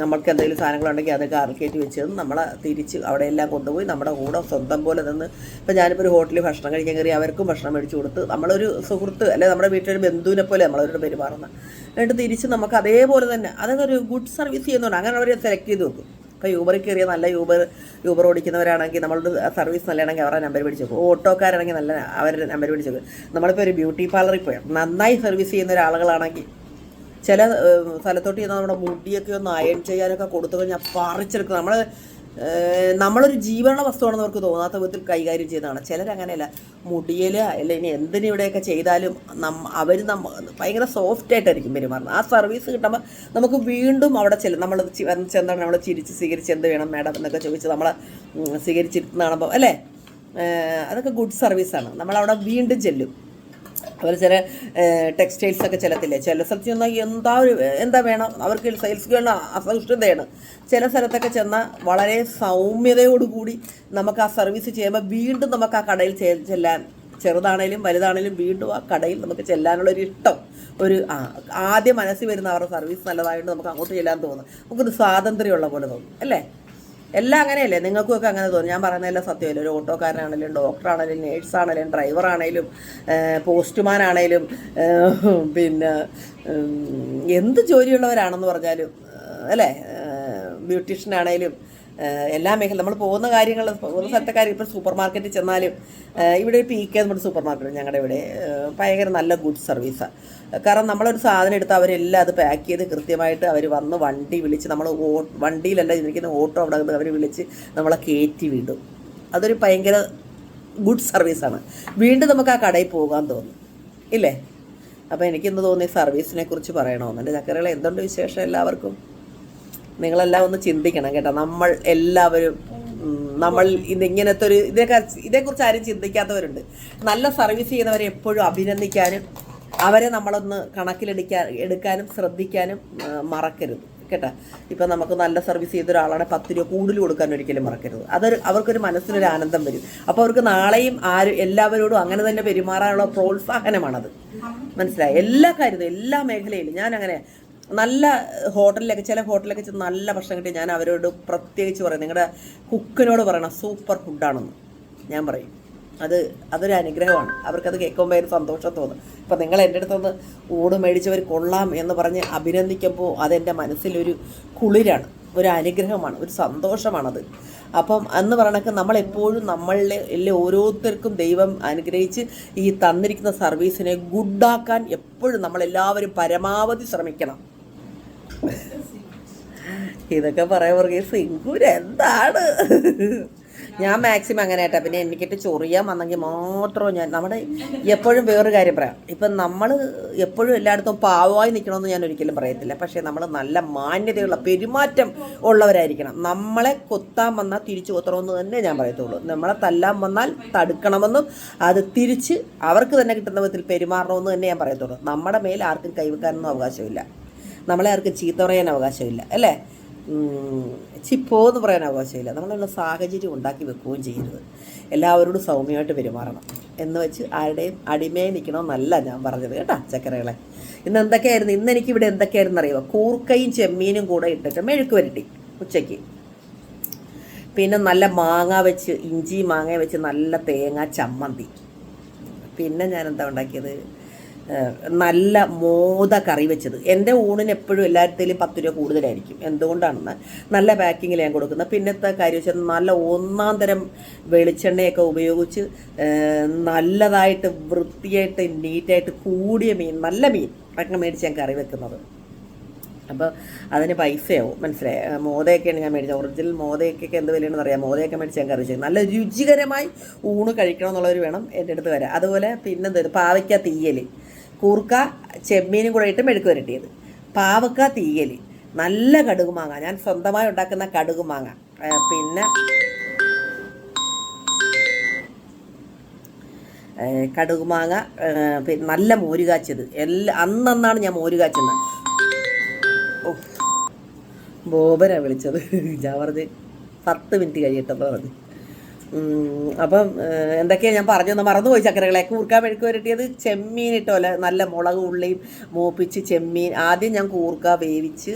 നമ്മൾക്ക് എന്തെങ്കിലും സാധനങ്ങളുണ്ടെങ്കിൽ അതൊക്കെ അറക്കേറ്റ് വെച്ച് നമ്മളെ തിരിച്ച് അവിടെ എല്ലാം കൊണ്ടുപോയി നമ്മുടെ കൂടെ സ്വന്തം പോലെ നിന്ന് ഇപ്പം ഞാനിപ്പോൾ ഒരു ഹോട്ടലിൽ ഭക്ഷണം കഴിക്കാൻ കയറി അവർക്കും ഭക്ഷണം മേടിച്ച് കൊടുത്ത് നമ്മളൊരു സുഹൃത്ത് അല്ലെ നമ്മുടെ വീട്ടിലൊരു ബന്ധുവിനെ പോലെ നമ്മളവരോട് പെരുമാറുന്ന. എന്നിട്ട് തിരിച്ച് നമുക്ക് അതേപോലെ തന്നെ അതൊക്കെ ഒരു ഗുഡ് സർവീസ് ചെയ്യുന്നുണ്ട് അങ്ങനെ അവരെ സെലക്ട് ചെയ്ത് വെക്കും. ഇപ്പോൾ യൂബറിൽ കയറിയ നല്ല യൂബർ യൂബർ ഓടിക്കുന്നവരാണെങ്കിൽ നമ്മളുടെ സർവീസ് നല്ലതാണെങ്കിൽ അവരുടെ നമ്പർ പിടിച്ചു വെക്കും. ഓട്ടോക്കാരാണെങ്കിൽ നല്ല അവരുടെ നമ്പർ പിടിച്ചു വെക്കും. നമ്മളിപ്പോൾ ഒരു ബ്യൂട്ടി പാർലറിൽ പോയാൽ നന്നായി സർവീസ് ചെയ്യുന്ന ഒരാളുകളാണെങ്കിൽ ചില സ്ഥലത്തോട്ട് ചെന്നാൽ നമ്മുടെ മുടിയൊക്കെ ഒന്ന് അയൺ ചെയ്യാനൊക്കെ കൊടുത്തു കഴിഞ്ഞാൽ പറിച്ചെടുക്കുക നമ്മൾ നമ്മളൊരു ജീവനുള്ള വസ്തുവാണെന്ന് അവർക്ക് തോന്നാത്ത വിധത്തിൽ കൈകാര്യം ചെയ്യുന്നതാണ്. ചിലരങ്ങനെയല്ല. മുടിയിൽ അല്ല ഇനി എന്തിനു ഇവിടെയൊക്കെ ചെയ്താലും നം അവർ നമ്മ ഭയങ്കര സോഫ്റ്റ് ആയിട്ടായിരിക്കും പെരുമാറുന്നത്. ആ സർവീസ് കിട്ടുമ്പോൾ നമുക്ക് വീണ്ടും അവിടെ ചെല്ലും നമ്മൾ ചെന്നാണ് നമ്മൾ ചിരിച്ച് സ്വീകരിച്ച് എന്ത് വേണം മാഡം എന്നൊക്കെ ചോദിച്ച് നമ്മൾ സ്വീകരിച്ചിരുന്നാണപ്പോൾ അല്ലേ? അതൊക്കെ ഗുഡ് സർവീസാണ് നമ്മളവിടെ വീണ്ടും ചെല്ലും. അതുപോലെ ചില ടെക്സ്റ്റൈൽസ് ഒക്കെ ചിലത്തില്ലേ ചില സ്ഥലത്ത് ചെന്നാൽ എന്താ ഒരു എന്താ വേണം? അവർക്ക് സെയിൽസ് ഗേളിന് അസഹിഷ്ണുതയാണ്. ചില സ്ഥലത്തൊക്കെ ചെന്നാൽ വളരെ സൗമ്യതയോടുകൂടി നമുക്ക് ആ സർവീസ് ചെയ്യുമ്പോൾ വീണ്ടും നമുക്ക് ആ കടയിൽ ചെല്ലാൻ ചെറുതാണേലും വലുതാണേലും വീണ്ടും ആ കടയിൽ നമുക്ക് ചെല്ലാനുള്ള ഒരു ഇഷ്ടം. ഒരു ആദ്യം മനസ്സിൽ വരുന്ന അവരുടെ സർവീസ് നല്ലതായതുകൊണ്ട് നമുക്ക് അങ്ങോട്ട് ചെല്ലാൻ തോന്നും. നമുക്കൊരു സ്വാതന്ത്ര്യമുള്ള പോലെ തോന്നും അല്ലേ? എല്ലാം അങ്ങനെയല്ലേ? നിങ്ങൾക്കൊക്കെ അങ്ങനെ തോന്നും. ഞാൻ പറയുന്നതെല്ലാം സത്യമല്ലേ ഒരു ഓട്ടോക്കാരനാണേലും ഡോക്ടറാണേലും നേഴ്സാണേലും ഡ്രൈവറാണേലും പോസ്റ്റ്മാൻ ആണെങ്കിലും പിന്നെ എന്ത് ജോലിയുള്ളവരാണെന്ന് പറഞ്ഞാലും അല്ലേ? ഏഹ്, എല്ലാ മേഖല നമ്മൾ പോകുന്ന കാര്യങ്ങൾ പോകുന്ന സ്ഥലത്തെ കാര്യം ഇപ്പോൾ സൂപ്പർ മാർക്കറ്റിൽ ചെന്നാലും ഇവിടെ ഒരു പി കെ നമ്മുടെ സൂപ്പർ മാർക്കറ്റ് ഞങ്ങളുടെ ഇവിടെ. ഭയങ്കര നല്ല ഗുഡ് സർവീസാണ് കാരണം നമ്മളൊരു സാധനം എടുത്ത് അവരെല്ലാം അത് പാക്ക് ചെയ്ത് കൃത്യമായിട്ട് അവർ വന്ന് വണ്ടി വിളിച്ച് നമ്മൾ ഓ വണ്ടിയിലല്ല ഇരിക്കുന്ന ഓട്ടോ അവിടെ നിന്ന് അവർ വിളിച്ച് നമ്മളെ കയറ്റി വിടും. അതൊരു ഭയങ്കര ഗുഡ് സർവീസാണ് വീണ്ടും നമുക്ക് ആ കടയിൽ പോകാൻ തോന്നും. ഇല്ലേ? അപ്പോൾ എനിക്കിന്ന് തോന്നി സർവീസിനെ കുറിച്ച് പറയണമെന്ന് എന്റെ ചക്കരകളെ എന്തുണ്ട് വിശേഷം എല്ലാവർക്കും? നിങ്ങളെല്ലാം ഒന്ന് ചിന്തിക്കണം കേട്ടോ. നമ്മൾ എല്ലാവരും നമ്മൾ ഇന്ന് ഇങ്ങനത്തെ ഒരു ഇതേക്കാ ഇതേക്കുറിച്ച് ആരും ചിന്തിക്കാത്തവരുണ്ട്. നല്ല സർവീസ് ചെയ്യുന്നവരെ എപ്പോഴും അഭിനന്ദിക്കാനും അവരെ നമ്മളൊന്ന് കണക്കിലെടുക്കാൻ എടുക്കാനും ശ്രദ്ധിക്കാനും മറക്കരുത്. കേട്ടോ? ഇപ്പം നമുക്ക് നല്ല സർവീസ് ചെയ്ത ഒരാളാണ് പത്ത് രൂപ കൂടുതൽ കൊടുക്കാൻ ഒരിക്കലും മറക്കരുത്. അതൊരു അവർക്കൊരു മനസ്സിനൊരു ആനന്ദം വരും. അപ്പോൾ അവർക്ക് നാളെയും ആരും എല്ലാവരോടും അങ്ങനെ തന്നെ പെരുമാറാനുള്ള പ്രോത്സാഹനമാണത്. മനസ്സിലായി? എല്ലാ കാര്യത്തിലും എല്ലാ മേഖലയിലും ഞാൻ അങ്ങനെ നല്ല ഹോട്ടലിലൊക്കെ ചില ഹോട്ടലിലൊക്കെ ചെന്ന് നല്ല ഭക്ഷണം കിട്ടി ഞാൻ അവരോട് പ്രത്യേകിച്ച് പറയും. നിങ്ങളുടെ കുക്കിനോട് പറയണം. സൂപ്പർ ഫുഡാണെന്ന് ഞാൻ പറയും. അത് അതൊരു അനുഗ്രഹമാണ് അവർക്കത് കേൾക്കുമ്പോൾ ഒരു സന്തോഷം തോന്നും. അപ്പം നിങ്ങൾ എന്റെ അടുത്തുനിന്ന് ഊട് മേടിച്ചവർ കൊള്ളാം എന്ന് പറഞ്ഞ് അഭിനന്ദിക്കുമ്പോൾ അതെന്റെ മനസ്സിലൊരു കുളിരാണ്. ഒരു അനുഗ്രഹമാണ്. ഒരു സന്തോഷമാണത്. അപ്പം എന്ന് പറയണക്ക് നമ്മളെപ്പോഴും നമ്മളിലെ എല്ലാ ഓരോരുത്തർക്കും ദൈവം അനുഗ്രഹിച്ച് ഈ തന്നിരിക്കുന്ന സർവീസിനെ ഗുഡാക്കാൻ എപ്പോഴും നമ്മളെല്ലാവരും പരമാവധി ശ്രമിക്കണം. ഇതൊക്കെ പറയാൻ പറയുക സിംഗൂര് എന്താണ്? ഞാൻ മാക്സിമം അങ്ങനെ ആയിട്ടാ പിന്നെ എനിക്കിട്ട് ചൊറിയാൻ വന്നെങ്കിൽ മാത്രം ഞാൻ നമ്മുടെ എപ്പോഴും വേറൊരു കാര്യം പറയാം. ഇപ്പം നമ്മൾ എപ്പോഴും എല്ലായിടത്തും പാവമായി നിൽക്കണമെന്ന് ഞാൻ ഒരിക്കലും പറയത്തില്ല. പക്ഷേ നമ്മൾ നല്ല മാന്യതയുള്ള പെരുമാറ്റം ഉള്ളവരായിരിക്കണം. നമ്മളെ കൊത്താൻ വന്നാൽ തിരിച്ചു കൊത്തണമെന്ന് തന്നെ ഞാൻ പറയത്തുള്ളൂ. നമ്മളെ തല്ലാൻ വന്നാൽ തടുക്കണമെന്നും അത് തിരിച്ച് അവർക്ക് തന്നെ കിട്ടുന്ന വിധത്തിൽ പെരുമാറണമെന്ന് തന്നെ ഞാൻ പറയത്തുള്ളൂ. നമ്മുടെ മേൽ ആർക്കും കൈവെക്കാനൊന്നും അവകാശമില്ല. നമ്മളെ ആർക്കും ചീത്ത പറയാൻ അവകാശമില്ല. അല്ലേ? ചിപ്പോ എന്ന് പറയാൻ അവകാശമില്ല. നമ്മളുള്ള സാഹചര്യം ഉണ്ടാക്കി വെക്കുകയും ചെയ്യരുത്. എല്ലാവരോടും സൗമ്യമായിട്ട് പെരുമാറണം. എന്ന് വെച്ച് ആരുടെയും അടിമയെ നിൽക്കണമെന്നല്ല ഞാൻ പറഞ്ഞത് കേട്ടോ ചക്കരകളെ. ഇന്ന് എന്തൊക്കെയായിരുന്നു? ഇന്ന് എനിക്ക് ഇവിടെ എന്തൊക്കെയായിരുന്നു അറിയുമോ? കൂർക്കയും ചെമ്മീനും കൂടെ ഇട്ടിട്ട് മെഴുക്ക് വരട്ടി ഉച്ചയ്ക്ക്. പിന്നെ നല്ല മാങ്ങ വെച്ച് ഇഞ്ചി മാങ്ങ വെച്ച് നല്ല തേങ്ങ ചമ്മന്തി. പിന്നെ ഞാൻ എന്താ ഉണ്ടാക്കിയത്? നല്ല മോദ കറി വെച്ചത്. എന്റെ ഊണിന് എപ്പോഴും എല്ലാത്തിലും പത്ത് രൂപ കൂടുതലായിരിക്കും. എന്തുകൊണ്ടാണെന്ന് നല്ല പാക്കിങ്ങിൽ ഞാൻ കൊടുക്കുന്നത്. പിന്നത്തെ കാര്യം വെച്ചാൽ നല്ല ഒന്നാം തരം വെളിച്ചെണ്ണയൊക്കെ ഉപയോഗിച്ച് നല്ലതായിട്ട് വൃത്തിയായിട്ട് നീറ്റായിട്ട് കൂടിയ മീൻ നല്ല മീൻ. ഒക്കെ മേടിച്ച് ഞാൻ കറി വെക്കുന്നത്. അപ്പോൾ അതിന് പൈസയാവും. മനസ്സിലായി? മോദയൊക്കെയാണ് ഞാൻ മേടിച്ചത്. ഒറിജിനൽ മോദയൊക്കെ എന്ത് വിലയാണെന്ന് അറിയാം മോദയൊക്കെ മേടിച്ച് ഞാൻ കറി നല്ല രുചികരമായി ഊണ് കഴിക്കണം എന്നുള്ളവർ വേണം എന്റെ അടുത്ത് വരാം അതുപോലെ പിന്നെന്തൊരു പാവയ്ക്ക തീയൽ കൂർക്ക ചെമ്മീനും കൂടെ ഇട്ട് മെഴുക്ക് വരട്ടിയത്. പാവക്ക തീയൽ നല്ല കടുക് മാങ്ങ. ഞാൻ സ്വന്തമായി ഉണ്ടാക്കുന്ന കടുക് മാങ്ങ. പിന്നെ കടുക് മാങ്ങ പിന്നെ നല്ല മോര് കാച്ചത് എല്ലാ അന്നന്നാണ് ഞാൻ മോര് കാച്ചുന്നത്. ഓ ബോബനാ വിളിച്ചത്. ഞാൻ പറഞ്ഞ് പത്ത് മിനിറ്റ് കഴിയട്ടെന്ന് പറഞ്ഞു. അപ്പം എന്തൊക്കെയാണ് ഞാൻ പറഞ്ഞൊന്ന് മറന്നുപോയി ചക്കരകളെ. കൂർക്ക മെഴുക്ക് പുരട്ടിയത് ചെമ്മീൻ ഇട്ടോലെ നല്ല മുളക് ഉള്ളിയും മൂപ്പിച്ച് ചെമ്മീൻ. ആദ്യം ഞാൻ കൂർക്ക വേവിച്ച്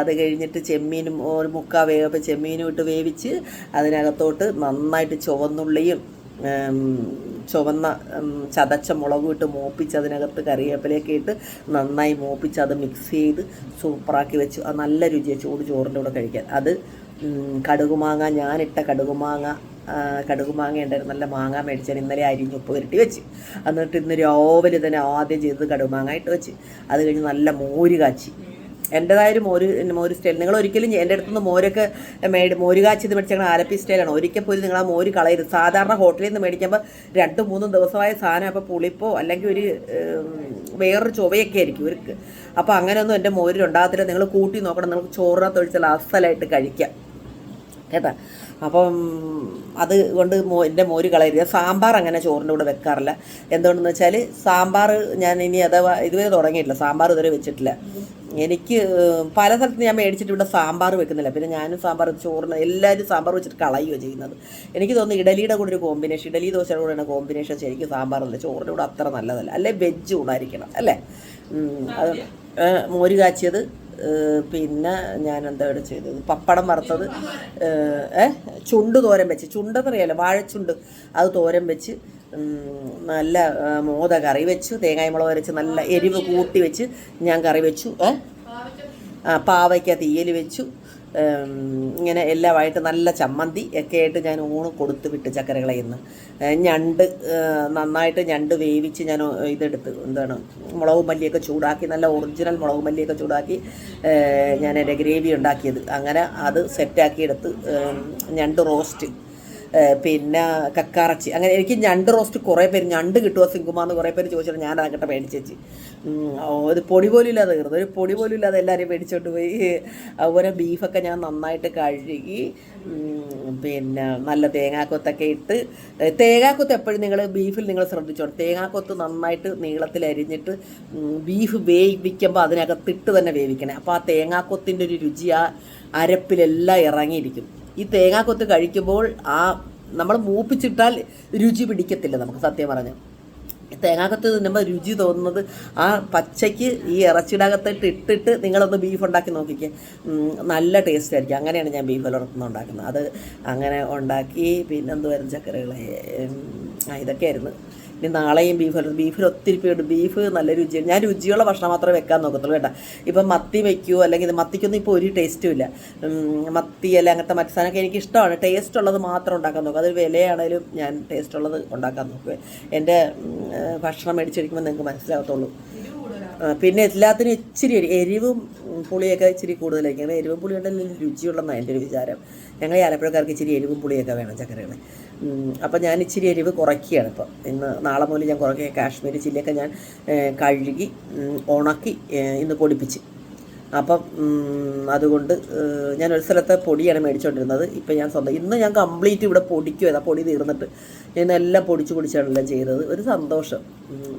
അത് കഴിഞ്ഞിട്ട് ചെമ്മീനും ഒരു മുക്കാ വേവപ്പോൾ ചെമ്മീനും ഇട്ട് വേവിച്ച് അതിനകത്തോട്ട് നന്നായിട്ട് ചുവന്നുള്ളിയും ചുവന്ന ചതച്ച മുളകും ഇട്ട് മൂപ്പിച്ച് അതിനകത്ത് കറിവേപ്പിലയൊക്കെ ഇട്ട് നന്നായി മൂപ്പിച്ച് അത് മിക്സ് ചെയ്ത് സൂപ്പറാക്കി വെച്ചു. അത് നല്ല രുചിയാണ് ചൂട് ചോറിന്റെ കൂടെ കഴിക്കാൻ. അത് കടുകുമാങ്ങ ഞാനിട്ട കടുകുമാങ്ങ ആ, കടുകുമാങ്ങ ഉണ്ടായിരുന്നു. നല്ല മാങ്ങ മേടിച്ചാൽ ഇന്നലെ അരിഞ്ഞ് ഉപ്പ് പുരട്ടി വെച്ച്. എന്നിട്ട് ഇന്ന് രാവിലെ തന്നെ ആദ്യം ചെയ്തത് കടുകുമാങ്ങ ഇട്ട് വെച്ച്. അത് കഴിഞ്ഞ് നല്ല മോര് കാച്ചി. എന്റെതായ ഒരു മോര് മോര് സ്റ്റൈൽ. നിങ്ങൾ ഒരിക്കലും എന്റെ അടുത്തുനിന്ന് മോരൊക്കെ മേടി മോര് കാച്ചിത് മേടിച്ചാൽ ആലപ്പി സ്റ്റൈലാണ്. ഒരിക്കൽ പോലും നിങ്ങൾ ആ മോര് കളയരുത്. സാധാരണ ഹോട്ടലിൽ നിന്ന് മേടിക്കുമ്പോൾ രണ്ടും മൂന്നും ദിവസമായ സാധനം അപ്പോൾ പുളിപ്പോ അല്ലെങ്കിൽ ഒരു വേറൊരു ചൊവയൊക്കെ ആയിരിക്കും ഒരു അപ്പോൾ അങ്ങനെയൊന്നും എന്റെ മോരിലുണ്ടാകത്തില്ല നിങ്ങൾ കൂട്ടി നോക്കണം. നിങ്ങൾക്ക് ചോറിനകത്ത് ഒഴിച്ചാൽ അസലായിട്ട് കഴിക്കാം. കേട്ടാ? അപ്പം അത് കൊണ്ട് മോ എന്റെ മോര് കളയരുത്. സാമ്പാർ അങ്ങനെ ചോറിന്റെ കൂടെ വെക്കാറില്ല. എന്തുകൊണ്ടെന്ന് വെച്ചാൽ സാമ്പാർ ഞാൻ ഇനി അഥവാ ഇതുവരെ തുടങ്ങിയിട്ടില്ല. സാമ്പാർ ഇതുവരെ വെച്ചിട്ടില്ല. എനിക്ക് പല സ്ഥലത്ത് ഞാൻ മേടിച്ചിട്ട് ഇവിടെ സാമ്പാർ വെക്കുന്നില്ല. പിന്നെ ഞാനും സാമ്പാർ ചോറിന് എല്ലാവരും സാമ്പാർ വെച്ചിട്ട് കളയുകയോ ചെയ്യുന്നത്. എനിക്ക് തോന്നുന്നു ഇഡലിയുടെ കൂടെ ഒരു കോമ്പിനേഷൻ ഇഡലി ദോശയുടെ കൂടെയാണ് കോമ്പിനേഷൻ ശരിക്കും സാമ്പാറല്ല ചോറിന്റെ കൂടെ അത്ര നല്ലതല്ല. അല്ലെ വെജ് കൂടായിരിക്കണം. അല്ലേ? മോര് കാച്ചിയത് പിന്നെ ഞാൻ എന്താ ഇവിടെ ചെയ്തത്? പപ്പടം വറുത്തത് ഏഹ് ചുണ്ട് തോരൻ വെച്ച്. ചുണ്ടെന്നറിയാലോ വാഴച്ചുണ്ട്. അത് തോരൻ വെച്ച് നല്ല മോദ കറി വെച്ചു തേങ്ങായ്മുളക് മുളക് അരച്ച് നല്ല എരിവ് കൂട്ടി വെച്ച് ഞാൻ കറി വെച്ചു ആ പാവയ്ക്ക തീയൽ വെച്ചു. ഇങ്ങനെ എല്ലാമായിട്ട് നല്ല ചമ്മന്തി ഒക്കെ ആയിട്ട് ഞാൻ ഊണ് കൊടുത്തു വിട്ട് ചക്കരകളെ ഇന്ന്. ഞണ്ട് നന്നായിട്ട് ഞണ്ട് വേവിച്ച് ഞാൻ ഇതെടുത്ത് എന്താണ് മുളക് മല്ലിയൊക്കെ ചൂടാക്കി നല്ല ഒറിജിനൽ മുളക് മല്ലിയൊക്കെ ചൂടാക്കി ഞാൻ എന്റെ ഗ്രേവി ഉണ്ടാക്കിയത്. അങ്ങനെ അത് സെറ്റാക്കിയെടുത്ത് ഞണ്ട് റോസ്റ്റ് പിന്നെ കക്കാറച്ചി. അങ്ങനെ എനിക്ക് ഞണ്ട് റോസ്റ്റ് കുറേ പേര് ഞണ്ട് കിട്ടുമോ സിങ്കുമാന്ന് കുറേ പേര് ചോദിച്ചിട്ട് ഞാൻ ആകട്ടെ മേടിച്ചേച്ചി ഒരു പൊടി പോലും ഇല്ലാതെ കയറുന്നത് ഒരു പൊടി പോലും ഇല്ലാതെ എല്ലാവരും മേടിച്ചോണ്ട് പോയി. അതുപോലെ ബീഫൊക്കെ ഞാൻ നന്നായിട്ട് കഴുകി പിന്നെ നല്ല തേങ്ങാക്കൊത്തൊക്കെ ഇട്ട്. തേങ്ങാക്കൊത്ത് എപ്പോഴും നിങ്ങൾ ബീഫിൽ നിങ്ങൾ ശ്രദ്ധിച്ചോണം. തേങ്ങാക്കൊത്ത് നന്നായിട്ട് നീളത്തിൽ അരിഞ്ഞിട്ട് ബീഫ് വേവിക്കുമ്പോൾ അതിനകത്തിട്ട് തന്നെ വേവിക്കണേ. അപ്പോൾ ആ തേങ്ങാക്കൊത്തിന്റെ ഒരു രുചി ആ അരപ്പിലെല്ലാം ഇറങ്ങിയിരിക്കും. ഈ തേങ്ങാക്കൊത്ത് കഴിക്കുമ്പോൾ ആ നമ്മൾ മൂപ്പിച്ചിട്ടാൽ രുചി പിടിക്കത്തില്ല നമുക്ക് സത്യം പറഞ്ഞു തേങ്ങാക്കത്ത് തിന്നുമ്പോൾ രുചി തോന്നുന്നത് ആ പച്ചയ്ക്ക് ഈ ഇറച്ചിടകത്തിട്ട് ഇട്ടിട്ട് നിങ്ങളൊന്ന് ബീഫ് ഉണ്ടാക്കി നോക്കിക്കേ. നല്ല ടേസ്റ്റ് ആയിരിക്കും. അങ്ങനെയാണ് ഞാൻ ബീഫ് വളർത്തുന്ന ഉണ്ടാക്കുന്നത്. അത് അങ്ങനെ ഉണ്ടാക്കി പിന്നെന്തുവായിരുന്നു ചക്കരകളെ? ഇതൊക്കെയായിരുന്നു. ഇനി നാളെയും ബീഫ് ബീഫിൽ ഒത്തിരി പേട് ബീഫ് നല്ല രുചിയാണ് ഞാൻ രുചിയുള്ള ഭക്ഷണം മാത്രമേ വെക്കാൻ നോക്കത്തുള്ളൂ കേട്ടോ. ഇപ്പം മത്തി വെക്കുമോ അല്ലെങ്കിൽ മത്തിക്കൊന്നും ഇപ്പോൾ ഒരു ടേസ്റ്റും ഇല്ല. മത്തി അല്ല അങ്ങനത്തെ മറ്റു സാധനമൊക്കെ എനിക്ക് ഇഷ്ടമാണ്. ടേസ്റ്റ് ഉള്ളത് മാത്രം ഉണ്ടാക്കാൻ നോക്കും. അതൊരു വിലയാണേലും ഞാൻ ടേസ്റ്റ് ഉള്ളത് ഉണ്ടാക്കാൻ നോക്കുവേ. എന്റെ ഭക്ഷണം മേടിച്ചിരിക്കുമ്പോൾ നിങ്ങൾക്ക് മനസ്സിലാകത്തുള്ളൂ. പിന്നെ എല്ലാത്തിനും ഇച്ചിരി എരി- എരിവും പുളിയൊക്കെ ഇച്ചിരി കൂടുതലായിരിക്കും. എരിവും പുളി ഉണ്ടെങ്കിൽ രുചിയുള്ളതാണ് എന്റെ ഒരു വിചാരം. ഞങ്ങൾ ഈ ആലപ്പുഴക്കാർക്ക് ഇച്ചിരി എരിവും പുളിയൊക്കെ വേണം ചക്കരകളെ. അപ്പം ഞാൻ ഇച്ചിരി എരിവ് കുറയ്ക്കുകയാണ് ഇപ്പോൾ ഇന്ന് നാളെ മുതൽ ഞാൻ കുറയ്ക്കുക കാശ്മീരി ചില്ലിയൊക്കെ ഞാൻ കഴുകി ഉണക്കി ഇന്ന് പൊടിപ്പിച്ച്. അപ്പം അതുകൊണ്ട് ഒരു സ്ഥലത്തെ പൊടിയാണ് മേടിച്ചുകൊണ്ടിരുന്നത് ഇപ്പം ഞാൻ സ്വന്തം ഇന്ന് ഞാൻ കംപ്ലീറ്റ് ഇവിടെ പൊടിക്കുമായിരുന്നു ആ പൊടി തീർന്നിട്ട് ഞാൻ എല്ലാം പൊടിച്ച് പൊടിച്ചാണ് എല്ലാം ചെയ്തത്. ഒരു സന്തോഷം.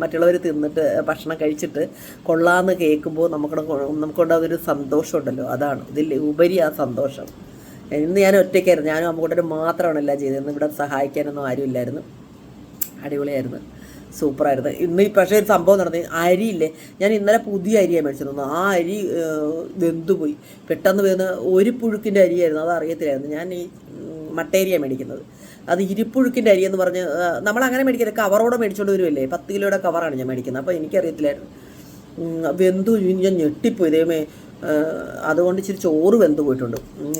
മറ്റുള്ളവർ തിന്നിട്ട് ഭക്ഷണം കഴിച്ചിട്ട് കൊള്ളാമെന്ന് കേൾക്കുമ്പോൾ നമുക്ക് നമുക്കുണ്ടാകുന്നൊരു സന്തോഷമുണ്ടല്ലോ. അതാണ്. ഇതിൽ ഉപരി ആ സന്തോഷം. ഇന്ന് ഞാൻ ഒറ്റയ്ക്കായിരുന്നു. ഞാനും അമ്മക്കൂട്ടരും മാത്രമാണ് എല്ലാം ചെയ്തത്. ഇന്ന് ഇവിടെ സഹായിക്കാനൊന്നും ആരുമില്ലായിരുന്നു. അടിപൊളിയായിരുന്നു. സൂപ്പറായിരുന്നു. ഇന്ന് ഈ പക്ഷേ ഒരു സംഭവം നടന്നു. അരിയില്ലേ ഞാൻ ഇന്നലെ പുതിയ അരിയാണ് മേടിച്ചിരുന്നു ആ അരി വെന്തുപോയി. പെട്ടെന്ന് വരുന്ന ഒരു പുഴുക്കിന്റെ അരിയായിരുന്നു. അത് അറിയത്തില്ലായിരുന്നു. ഞാൻ ഈ മട്ടേരിയാണ് മേടിക്കുന്നത്. അത് ഇരിപ്പുഴുക്കിന്റെ അരി എന്ന് പറഞ്ഞ് നമ്മൾ അങ്ങനെ മേടിക്കരുത് കവറോടെ മേടിച്ചോണ്ട് വരുമല്ലേ പത്ത് കിലോയുടെ കവറാണ് ഞാൻ മേടിക്കുന്നത്. അപ്പോൾ എനിക്കറിയത്തില്ലായിരുന്നു. വെന്തു ഞാൻ ഞെട്ടിപ്പോയി. ദൈവമേ അതുകൊണ്ട് ഇച്ചിരി ചോറ് വെന്ത് പോയിട്ടുണ്ട്.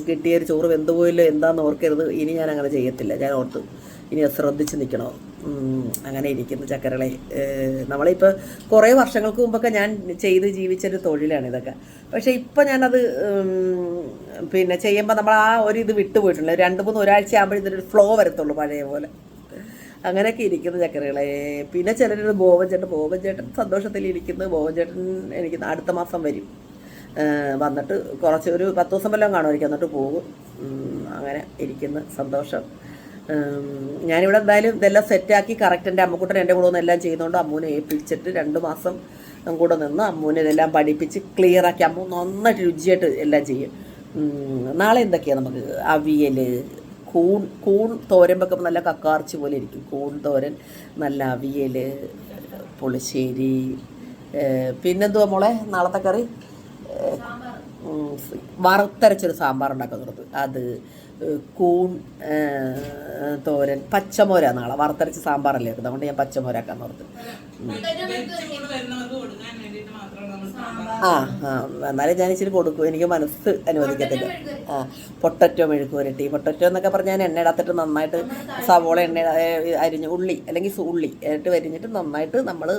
കിട്ടിയ ഒരു ചോറ് വെന്ത് പോയില്ലോ എന്താണെന്ന് ഓർക്കരുത്. ഇനി ഞാൻ അങ്ങനെ ചെയ്യത്തില്ല. ഞാൻ ഓർത്തു ഇനി ശ്രദ്ധിച്ച് നിൽക്കണോ? അങ്ങനെ ഇരിക്കുന്നു ചക്കരകളെ നമ്മളിപ്പോൾ കുറേ വർഷങ്ങൾക്ക് മുമ്പൊക്കെ ഞാൻ ചെയ്ത് ജീവിച്ചൊരു തൊഴിലാണ് ഇതൊക്കെ. പക്ഷേ ഇപ്പം ഞാനത് പിന്നെ ചെയ്യുമ്പോൾ നമ്മൾ ആ ഒരു ഇത് വിട്ടുപോയിട്ടുണ്ട് രണ്ട് മൂന്ന് ഒരാഴ്ച ആകുമ്പോഴത്തേനും ഒരു ഫ്ലോ വരത്തുള്ളൂ പഴയ പോലെ. അങ്ങനെയൊക്കെ ഇരിക്കുന്നു ചക്കരകളെ. പിന്നെ ചിലരൊരു ബോബൻ ചേട്ടൻ ബോബൻ ചേട്ടൻ സന്തോഷത്തിൽ ഇരിക്കുന്നു. ബോബൻ ചേട്ടൻ എനിക്ക് അടുത്ത മാസം വരും. വന്നിട്ട് കുറച്ച് ഒരു പത്ത് ദിവസം വല്ലതും കാണുമായിരിക്കും. എന്നിട്ട് പോകും. അങ്ങനെ ഇരിക്കുന്ന. സന്തോഷം. ഞാനിവിടെ എന്തായാലും ഇതെല്ലാം സെറ്റാക്കി കറക്റ്റ് എന്റെ അമ്മക്കുട്ടൻ എന്റെ കൂടെ എല്ലാം ചെയ്യുന്നതുകൊണ്ട് അമ്മൂനെ ഏൽപ്പിച്ചിട്ട് രണ്ട് മാസം കൂടെ നിന്ന് അമ്മൂനെ ഇതെല്ലാം പഠിപ്പിച്ച് ക്ലിയറാക്കി അമ്മ നന്നായിട്ട് രുചിയായിട്ട് എല്ലാം ചെയ്യും. നാളെ എന്തൊക്കെയാണ് നമുക്ക്? അവിയൽ കൂൺ കൂൺ തോരൻ വെക്കുമ്പോൾ നല്ല കക്കാർച്ചി പോലെ ഇരിക്കും. കൂൺ തോരൻ നല്ല അവിയൽ പുളിശ്ശേരി പിന്നെന്തുവാ മോളെ നാളത്തെ കറി? വറുത്തരച്ചൊരു സാമ്പാർ ഉണ്ടാക്കുന്നുള്ളത് അത് കൂൺ തോരൻ പച്ചമോര നാളെ. വറുത്തരച്ച സാമ്പാറല്ലേ വെക്കുന്നത് അതുകൊണ്ട് ഞാൻ പച്ചമോരാക്കാൻ ഓർത്ത് ആ ആ എന്നാലും ഞാൻ ഇച്ചിരി കൊടുക്കും. എനിക്ക് മനസ്സ് അനുവദിക്കത്തില്ല. ആ പൊട്ടറ്റോ മെഴുക്ക് പുരട്ടി. പൊട്ടറ്റോ എന്നൊക്കെ പറഞ്ഞാൽ ഞാൻ എണ്ണ ഇടത്തിട്ട് നന്നായിട്ട് സവോള എണ്ണ അരിഞ്ഞ് ഉള്ളി അല്ലെങ്കിൽ ഉള്ളി ഇട്ട് വരിഞ്ഞിട്ട് നന്നായിട്ട് നമ്മൾ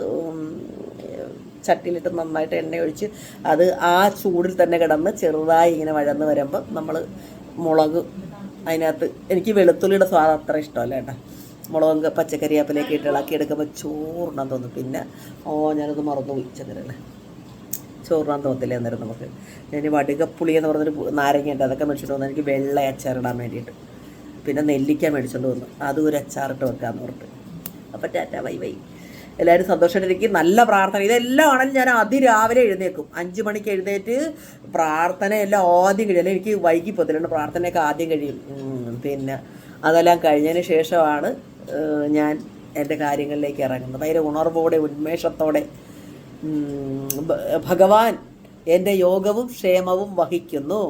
ചട്ടിയിലിട്ട് നന്നായിട്ട് എണ്ണ ഒഴിച്ച് അത് ആ ചൂടിൽ തന്നെ കിടന്ന് ചെറുതായി ഇങ്ങനെ വഴന്ന് വരുമ്പോൾ നമ്മൾ മുളക് അതിനകത്ത് എനിക്ക് വെളുത്തുള്ളിയുടെ സ്വാദം അത്ര ഇഷ്ടമല്ല കേട്ടോ. മുളകും പച്ചക്കറിയാപ്പിലേക്ക് ഇട്ട് ഇളക്കി എടുക്കുമ്പോൾ ചോറുണ്ടാൻ തോന്നും. പിന്നെ ഓ ഞാനത് മറന്നുപോയി ചന്ദ്രനെ ചോറിനാൻ തോന്നത്തില്ല അന്നേരം നമുക്ക്. ഞാൻ വടുകപ്പുളി എന്ന് പറഞ്ഞൊരു നാരങ്ങ ഉണ്ട് അതൊക്കെ മേടിച്ചിട്ട് വന്നു എനിക്ക് വെള്ള അച്ചാറിടാൻ വേണ്ടിയിട്ട്. പിന്നെ നെല്ലിക്ക മേടിച്ചോണ്ട് വന്നു. അതും ഒരു അച്ചാറിട്ട് വെക്കാമെന്ന് പറഞ്ഞിട്ട്. അപ്പം ടാറ്റ വൈ ബൈ. എല്ലാവരും സന്തോഷമായിട്ടിരിക്കും. നല്ല പ്രാർത്ഥന. ഇതെല്ലാം ആണെങ്കിലും ഞാൻ അതിരാവിലെ എഴുന്നേക്കും അഞ്ച് മണിക്ക് എഴുന്നേറ്റ് പ്രാർത്ഥന എല്ലാം ആദ്യം കഴിയും. അല്ലെങ്കിൽ എനിക്ക് വൈകി പോകത്തില്ല. പ്രാർത്ഥനയൊക്കെ ആദ്യം കഴിയും. പിന്നെ അതെല്ലാം കഴിഞ്ഞതിന് ശേഷമാണ് ഞാൻ എന്റെ കാര്യങ്ങളിലേക്ക് ഇറങ്ങുന്നത്. ഭയങ്കര ഉണർവോടെ ഉന്മേഷത്തോടെ ഭഗവാൻ എന്റെ യോഗവും ക്ഷേമവും വഹിക്കുന്നു.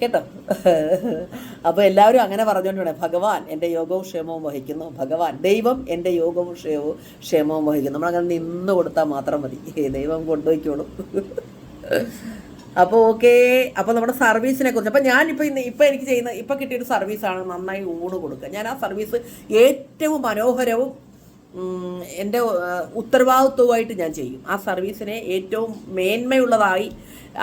കേട്ടോ? അപ്പോൾ എല്ലാവരും അങ്ങനെ പറഞ്ഞുകൊണ്ട് ഭഗവാൻ എന്റെ യോഗവും ക്ഷേമവും വഹിക്കുന്നു. ഭഗവാൻ ദൈവം എന്റെ യോഗവും ക്ഷേമവും ക്ഷേമവും വഹിക്കുന്നു. നമ്മളങ്ങനെ നിന്ന് കൊടുത്താൽ മാത്രം മതി. ദൈവം കൊണ്ടുപോയിക്കോളും. അപ്പോൾ ഓക്കെ. അപ്പോൾ നമ്മുടെ സർവീസിനെ കുറിച്ച്. അപ്പോൾ ഞാനിപ്പോൾ ഇന്ന് ഇപ്പോൾ എനിക്ക് ചെയ്യുന്ന ഇപ്പോൾ കിട്ടിയൊരു സർവീസാണ് നന്നായി ഊണ് കൊടുക്കുക. ഞാൻ ആ സർവീസ് ഏറ്റവും മനോഹരവും എന്റെ ഉത്തരവാദിത്വമായിട്ട് ഞാൻ ചെയ്യും. ആ സർവീസിനെ ഏറ്റവും മേന്മയുള്ളതായി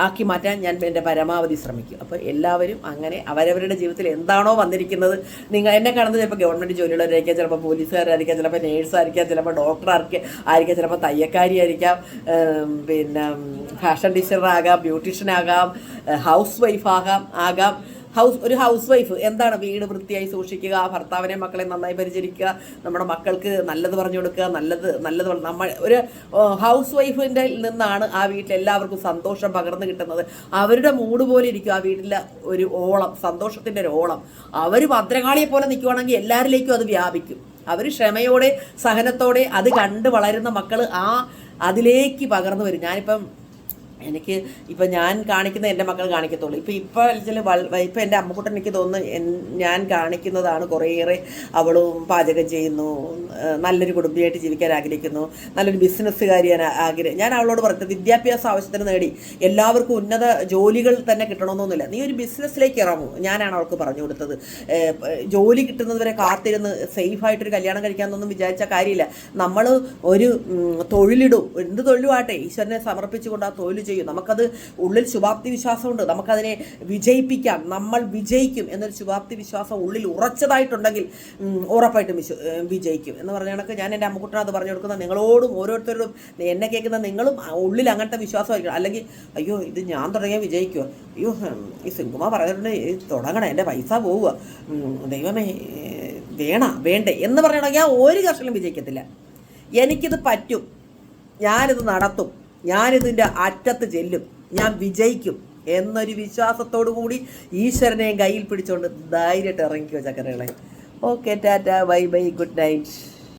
ആക്കി മാറ്റാൻ ഞാൻ എന്റെ പരമാവധി ശ്രമിക്കും. അപ്പോൾ എല്ലാവരും അങ്ങനെ അവരവരുടെ ജീവിതത്തിൽ എന്താണോ വന്നിരിക്കുന്നത് നിങ്ങൾ എന്നെ കാണുന്നത് ചിലപ്പോൾ ഗവൺമെന്റ് ജോലിയുള്ളവരായിരിക്കാം ചിലപ്പോൾ പോലീസുകാരായിരിക്കാം ചിലപ്പോൾ നേഴ്സായിരിക്കാം ചിലപ്പോൾ ഡോക്ടറായിരിക്കാം ആയിരിക്കാം ചിലപ്പോൾ തയ്യക്കാരിയായിരിക്കാം പിന്നെ ഫാഷൻ ഡിസൈനറാകാം ബ്യൂട്ടീഷ്യനാകാം ഹൗസ് വൈഫാകാം ആകാം. ഹൗസ് ഒരു ഹൗസ് വൈഫ്. എന്താണ് വീട് വൃത്തിയായി സൂക്ഷിക്കുക ഭർത്താവിനെ മക്കളെ നന്നായി പരിചരിക്കുക നമ്മുടെ മക്കൾക്ക് നല്ലത് പറഞ്ഞു കൊടുക്കുക നല്ലത് നല്ലത് നമ്മൾ ഒരു ഹൗസ് വൈഫിന്റെ നിന്നാണ് ആ വീട്ടിൽ എല്ലാവർക്കും സന്തോഷം പകർന്നു കിട്ടുന്നത്. അവരുടെ മൂഡ് പോലെ ഇരിക്കും ആ വീട്ടിലെ ഒരു ഓളം സന്തോഷത്തിന്റെ ഒരു ഓളം. അവർ ഭദ്രകാളിയെ പോലെ നിൽക്കുവാണെങ്കിൽ എല്ലാവരിലേക്കും അത് വ്യാപിക്കും. അവർ ക്ഷമയോടെ സഹനത്തോടെ അത് കണ്ട് വളരുന്ന മക്കൾ ആ അതിലേക്ക് പകർന്നു വരും. ഞാനിപ്പം എനിക്ക് ഇപ്പം ഞാൻ കാണിക്കുന്ന എന്റെ മക്കൾ കാണിക്കത്തുള്ളൂ. ഇപ്പം ഇപ്പോൾ ചില ഇപ്പം എന്റെ അമ്മക്കുട്ടൻ എനിക്ക് തോന്നുന്നു ഞാൻ കാണിക്കുന്നതാണ് കുറേയേറെ അവളും പാചകം ചെയ്യുന്നു നല്ലൊരു കുടുംബിയായിട്ട് ജീവിക്കാൻ ആഗ്രഹിക്കുന്നു നല്ലൊരു ബിസിനസ്സുകാരിയാൻ ആഗ്രഹം ഞാൻ അവളോട് പറഞ്ഞത് വിദ്യാഭ്യാസ ആവശ്യത്തിന് നേടി എല്ലാവർക്കും ഉന്നത ജോലികൾ തന്നെ കിട്ടണമെന്നൊന്നുമില്ല. നീ ഒരു ബിസിനസ്സിലേക്ക് ഇറങ്ങൂ ഞാനാണ് അവൾക്ക് പറഞ്ഞു കൊടുത്തത്. ജോലി കിട്ടുന്നത് വരെ കാത്തിരുന്ന് സേഫായിട്ടൊരു കല്യാണം കഴിക്കാമെന്നൊന്നും വിചാരിച്ച കാര്യമില്ല. നമ്മൾ ഒരു തൊഴിലിടും. എന്ത് തൊഴിലുമാട്ടെ ഈശ്വരനെ സമർപ്പിച്ചുകൊണ്ട് ആ തൊഴിൽ ചെയ്യും. നമുക്കത് ഉള്ളിൽ ശുഭാപ്തി വിശ്വാസമുണ്ട്. നമുക്കതിനെ വിജയിപ്പിക്കാം. നമ്മൾ വിജയിക്കും എന്നൊരു ശുഭാപ്തി വിശ്വാസം ഉള്ളിൽ ഉറച്ചതായിട്ടുണ്ടെങ്കിൽ ഉറപ്പായിട്ടും വിശ്വ വിജയിക്കും. എന്ന് പറഞ്ഞ കണക്ക് ഞാൻ എന്റെ അമ്മക്കുട്ടനത് പറഞ്ഞു കൊടുക്കുന്ന നിങ്ങളോടും ഓരോരുത്തരോടും എന്നെ കേൾക്കുന്ന നിങ്ങളും ഉള്ളിൽ അങ്ങനത്തെ വിശ്വാസമായിരിക്കണം. അല്ലെങ്കിൽ അയ്യോ ഇത് ഞാൻ തുടങ്ങിയാൽ വിജയിക്കുമോ അയ്യോ ഈ സിംഗുമ പറഞ്ഞിട്ടുണ്ട് തുടങ്ങണം എന്റെ പൈസ പോവുക. ദൈവമേ വേണ വേണ്ടേ. എന്ന് പറയണമെങ്കിൽ ഒരു കർഷകനും വിജയിക്കത്തില്ല. എനിക്കിത് പറ്റും. ഞാനിത് നടത്തും. ഞാനിതിന്റെ അറ്റത്ത് ചെല്ലും. ഞാൻ വിജയിക്കും എന്നൊരു വിശ്വാസത്തോടു കൂടി ഈശ്വരനെയും കയ്യിൽ പിടിച്ചുകൊണ്ട് ധൈര്യമായിട്ട് ഇറങ്ങിക്കോ ചക്കരകളെ. Okay tata bye bye good night.